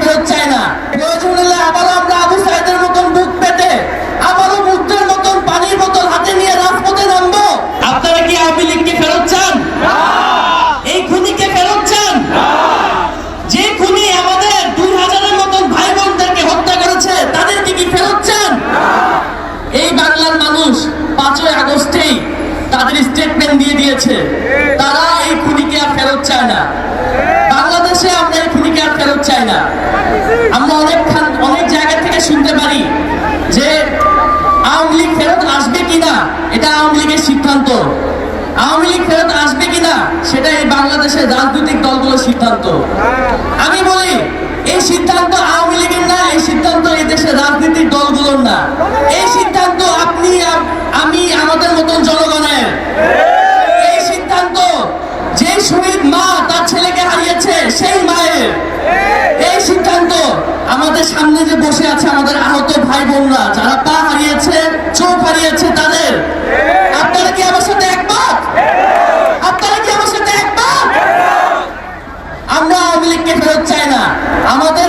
ফেরত চায় না। আবারও আমরা আবু সাইদের মতন বুক পেতে, আবারও মুক্তের মতন পানির বোতল হাতে নিয়ে রাজপথে নামবো। আপনারা কি আওয়ামী লীগকে ফেরত চান? এই খুনিকে ফেরত চান? যে খুনি আমাদের দুই হাজারের মতন ভাই বোনদেরকে হত্যা করেছে, তাদেরকে কি ফেরত চান? এই বাংলার মানুষ পাঁচই আগস্টেই তাদের স্টেটমেন্ট দিয়ে দিয়েছে, তারা এই খুনিকে আর ফেরত চায় না বাংলাদেশে আমরা এই খুনিকে চাই না। আমরা অনেক অনেক জায়গা থেকে শুনতে পারি যে আওয়ামী লীগ ফেরত আসবে কিনা, এটা আওয়ামী লীগের সিদ্ধান্ত। আওয়ামী লীগ ফেরত আসবে কিনা, সেটা এই বাংলাদেশের রাজনৈতিক দলগুলোর সিদ্ধান্ত। আমি বলি, এই সিদ্ধান্ত আওয়ামী লীগের না, এই সিদ্ধান্ত এই দেশের রাজনৈতিক দলগুলোর না। এই সিদ্ধান্ত আপনি আমি আমাদের মতন জনগণের। এই সিদ্ধান্ত যে শহীদ মা তার ছেলেকে হারিয়েছে, সেই মায়ের। বসে আছে আমাদের আহত ভাই বোনরা যারা পা হারিয়েছে, চোখ হারিয়েছে, তাদের। আপনারা কি আমার সাথে একমত? আপনারা কি আমার সাথে একমত? আমরা আওয়ামী লীগকে ফেরত চাই না। আমাদের